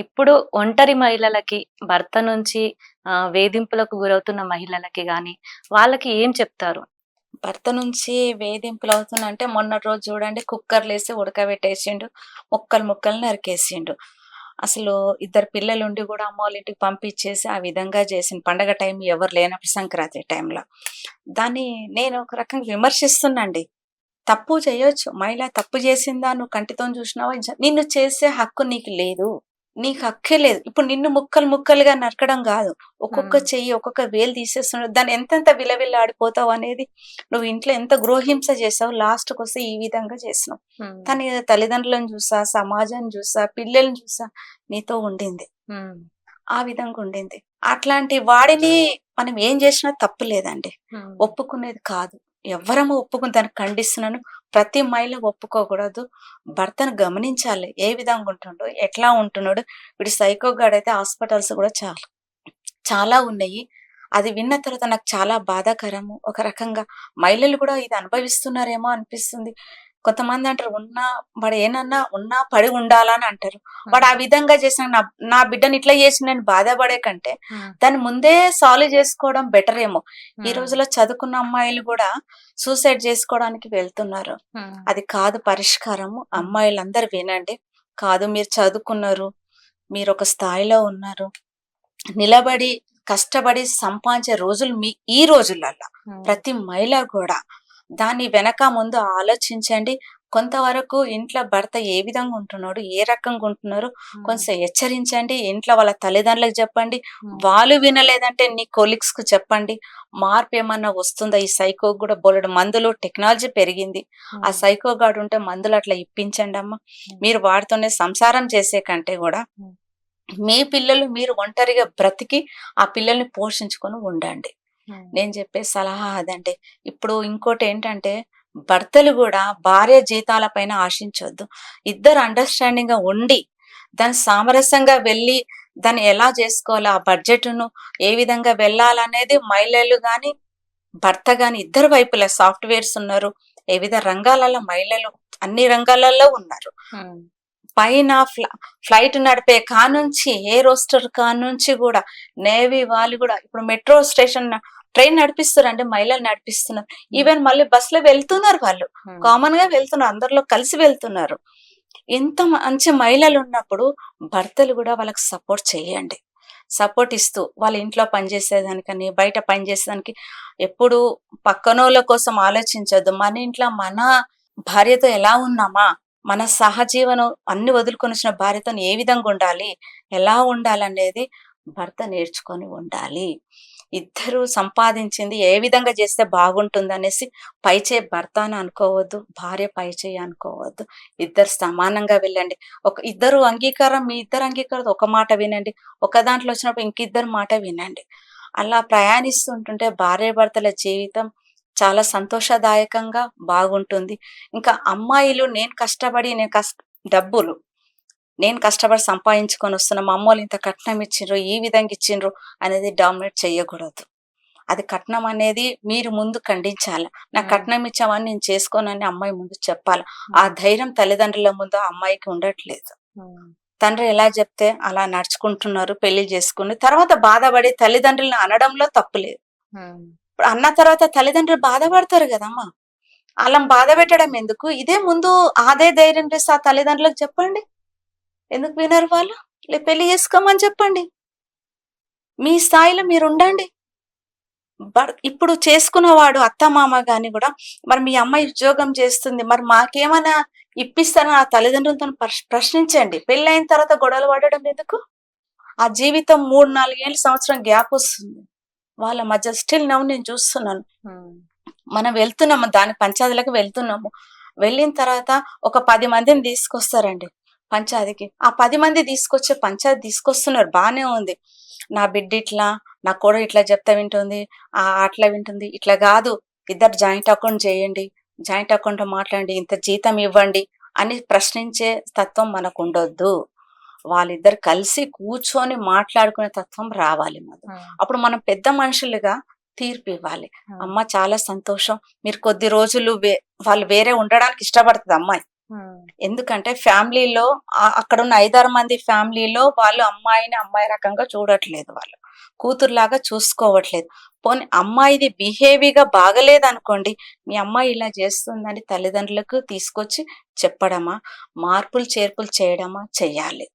ఇప్పుడు ఒంటరి మహిళలకి భర్త నుంచి వేధింపులకు గురవుతున్న మహిళలకి కానీ వాళ్ళకి ఏం చెప్తారు? భర్త నుంచి వేధింపులు అవుతున్నా అంటే మొన్న రోజు చూడండి కుక్కర్లు వేసి ఉడకబెట్టేసిండు ముక్కలు ముక్కలు నరికేసిండు. అసలు ఇద్దరు పిల్లలు ఉండి కూడా అమ్మ వాళ్ళ ఇంటికి పంపించేసి ఆ విధంగా చేసిన పండగ టైం ఎవరు లేనప్పుడు సంక్రాంతి టైంలో. దాన్ని నేను ఒక రకంగా విమర్శిస్తున్నాండి. తప్పు చేయొచ్చు. మహిళ తప్పు చేసిందా? నువ్వు కంటితో చూసినావా? నిన్ను చేసే హక్కు నీకు లేదు. నీకు హక్కే లేదు. ఇప్పుడు నిన్ను ముక్కలు ముక్కలుగా నరకడం కాదు. ఒక్కొక్క. చెయ్యి ఒక్కొక్క వేలు తీసేస్తున్నావు దాన్ని ఎంతెంత విలవిల్లాడిపోతావు అనేది నువ్వు ఇంట్లో ఎంత గృహింస చేసావు లాస్ట్కి వస్తే ఈ విధంగా చేసినావు తన తల్లిదండ్రులను చూసా సమాజాన్ని చూసా పిల్లల్ని చూసా నీతో ఉండింది. ఆ విధంగా ఉండింది. అట్లాంటి వాడిని మనం ఏం చేసినా తప్పు లేదండి. ఒప్పుకునేది కాదు. ఎవ్వరము ఒప్పుకుని దాన్ని ఖండిస్తున్నాను. ప్రతి మహిళ ఒప్పుకోకూడదు. భర్తను గమనించాలి. ఏ విధంగా ఉంటుండో ఎట్లా ఉంటున్నాడు. వీడు సైకో అయితే హాస్పిటల్స్ కూడా చాలా. చాలా ఉన్నాయి. అది విన్న తర్వాత నాకు చాలా బాధాకరము. ఒక రకంగా మహిళలు కూడా ఇది అనుభవిస్తున్నారేమో అనిపిస్తుంది. కొంతమంది అంటారు ఉన్నా వాడు ఏనన్నా ఉన్నా పడి ఉండాలని అంటారు. వాడు ఆ విధంగా చేసిన నా నా బిడ్డని ఇట్లా చేసిన నేను బాధపడే కంటే దాన్ని ముందే సాల్వ్ చేసుకోవడం బెటర్ ఏమో. ఈ ఉమ్, రోజుల్లో చదువుకున్న అమ్మాయిలు కూడా సూసైడ్ చేసుకోవడానికి వెళ్తున్నారు. అది కాదు పరిష్కారము. అమ్మాయిలందరూ వినండి. కాదు మీరు చదువుకున్నారు మీరు ఒక స్థాయిలో ఉన్నారు. నిలబడి కష్టపడి సంపాదించే రోజులు మీ ఈ రోజులలో ఉమ్, ప్రతి మహిళ కూడా దాని వెనక ముందు ఆలోచించండి. కొంతవరకు ఇంట్లో భర్త ఏ విధంగా ఉంటున్నాడు ఏ రకంగా ఉంటున్నారు కొంచెం హెచ్చరించండి. ఇంట్లో వాళ్ళ తల్లిదండ్రులకు చెప్పండి. వాళ్ళు వినలేదంటే నీ కొలీగ్స్కు చెప్పండి. మార్పు ఏమన్నా వస్తుందా? ఈ సైకో కూడా బోలెడు మందులు టెక్నాలజీ పెరిగింది. ఆ సైకో గాడు ఉంటే మందులు అట్లా ఇప్పించండి అమ్మా. మీరు వాడితోనే సంసారం చేసే కంటే కూడా. మీ పిల్లలు మీరు ఒంటరిగా బ్రతికి ఆ పిల్లల్ని పోషించుకొని ఉండండి. నేను చెప్పే సలహా అదండి. ఇప్పుడు ఇంకోటి ఏంటంటే భర్తలు కూడా భార్య జీతాల పైన ఆశించొద్దు. ఇద్దరు అండర్స్టాండింగ్గా ఉండి దాన్ని సామరస్యంగా వెళ్ళి దాన్ని ఎలా చేసుకోవాలి ఆ బడ్జెట్ను ఏ విధంగా వెళ్ళాలనేది మహిళలు గాని భర్త గాని ఇద్దరు వైపులా సాఫ్ట్వేర్స్ ఉన్నారు. వివిధ రంగాలలో మహిళలు అన్ని రంగాలలో ఉన్నారు. పైన ఫ్ల ఫ్లైట్ నడిపే కానుంచి ఏ రోస్టర్ కానుంచి కూడా నేవీ వాళ్ళు కూడా ఇప్పుడు మెట్రో స్టేషన్ ట్రైన్ నడిపిస్తున్నారు మహిళలు నడిపిస్తున్నారు. ఈవెన్ మళ్ళీ బస్సులో వెళ్తున్నారు వాళ్ళు. కామన్గా వెళ్తున్నారు అందరిలో కలిసి వెళ్తున్నారు. ఎంత మంచి మహిళలు ఉన్నప్పుడు భర్తలు కూడా వాళ్ళకి సపోర్ట్ చేయండి. సపోర్ట్ ఇస్తూ వాళ్ళ ఇంట్లో పనిచేసేదానికని బయట పనిచేసేదానికి ఎప్పుడు పక్కనోళ్ళ కోసం ఆలోచించొద్దు. మన ఇంట్లో మన భార్యతో ఎలా ఉన్నామా? మన సహజీవనం అన్ని వదులుకొని వచ్చిన భార్యతో ఏ విధంగా ఉండాలి? ఎలా ఉండాలనేది భర్త నేర్చుకొని ఉండాలి. ఇద్దరు సంపాదించింది ఏ విధంగా చేస్తే బాగుంటుంది అనేసి పైచే భర్త అని అనుకోవద్దు భార్య పైచేయి అనుకోవద్దు. ఇద్దరు సమానంగా వెళ్ళండి. ఒక ఇద్దరు అంగీకారం మీ ఇద్దరు అంగీకారం ఒక మాట వినండి. ఒక దాంట్లో వచ్చినప్పుడు ఇంకిద్దరు మాట వినండి. అలా ప్రయాణిస్తుంటుంటే భార్య భర్తల జీవితం చాలా సంతోషదాయకంగా బాగుంటుంది. ఇంకా అమ్మాయిలు నేను కష్టపడి నేను కష్ట డబ్బులు నేను కష్టపడి సంపాదించుకొని వస్తున్నా మా అమ్మోళ్ళు ఇంత కట్నం ఇచ్చిండ్రు ఈ విధంగా ఇచ్చిండ్రు అనేది డామినేట్ చేయకూడదు. అది కట్నం అనేది మీరు ముందు ఖండించాలి. నా. కట్నం ఇచ్చామని నేను చేసుకోనని అమ్మాయి ముందు చెప్పాలి. ఆ. ధైర్యం తల్లిదండ్రుల ముందు ఆ అమ్మాయికి ఉండట్లేదు. తండ్రి ఎలా చెప్తే అలా నడుచుకుంటున్నారు పెళ్ళి చేసుకుని తర్వాత బాధపడి తల్లిదండ్రులను అనడంలో తప్పులేదు అన్న తర్వాత తల్లిదండ్రులు బాధపడతారు కదమ్మా. అలా బాధ పెట్టడం ఎందుకు? ఇదే ముందు అదే ధైర్యం చేస్తే ఆ తల్లిదండ్రులకు చెప్పండి. ఎందుకు వినరు వాళ్ళు? లే పెళ్ళి చేసుకోమని చెప్పండి. మీ స్థాయిలో మీరు ఉండండి. ఇప్పుడు చేసుకున్నవాడు అత్త మామ గాని కూడా మరి మీ అమ్మాయి ఉద్యోగం చేస్తుంది. మరి మాకేమైనా ఇప్పిస్తారని ఆ తల్లిదండ్రులతో ప్రశ్- ప్రశ్నించండి. పెళ్ళైన తర్వాత గొడవలు పడడం ఎందుకు? ఆ జీవితం మూడు నాలుగేళ్ళ సంవత్సరం గ్యాప్ వస్తుంది. వాళ్ళ మధ్య స్టిల్ నవ్వు నేను చూస్తున్నాను. మనం వెళ్తున్నాము దాని పంచాయతీలకు వెళ్తున్నాము. వెళ్ళిన తర్వాత ఒక పది మందిని తీసుకొస్తారండి పంచాయతీకి. ఆ పది మంది తీసుకొచ్చే పంచాయతీ తీసుకొస్తున్నారు బానే ఉంది. నా బిడ్డ ఇట్లా నా కూడా ఇట్లా చెప్తా వింటుంది ఆ అట్లా వింటుంది. ఇట్లా కాదు ఇద్దరు జాయింట్ అకౌంట్ చేయండి జాయింట్ అకౌంట్ మాట్లాడండి ఇంత జీతం ఇవ్వండి అని ప్రశ్నించే తత్వం మనకు ఉండొద్దు. వాళ్ళిద్దరు కలిసి కూర్చొని మాట్లాడుకునే తత్వం రావాలి ఉమ్, అప్పుడు మనం పెద్ద మనుషులుగా తీర్పు ఇవ్వాలి. అమ్మ చాలా సంతోషం. మీరు కొద్ది రోజులు వే- వాళ్ళు వేరే ఉండడానికి ఇష్టపడుతుంది అమ్మాయి. ఎందుకంటే ఫ్యామిలీలో అక్కడ ఉన్న ఐదారు మంది ఫ్యామిలీలో వాళ్ళు అమ్మాయిని అమ్మాయి రకంగా చూడట్లేదు వాళ్ళు. కూతురులాగా చూసుకోవట్లేదు. పోనీ అమ్మాయిది బిహేవియర్గా బాగలేదు అనుకోండి మీ అమ్మాయి ఇలా చేస్తుందని తల్లిదండ్రులకు తీసుకొచ్చి చెప్పడమా? మార్పులు చేర్పులు చేయడమా? చెయ్యాలి.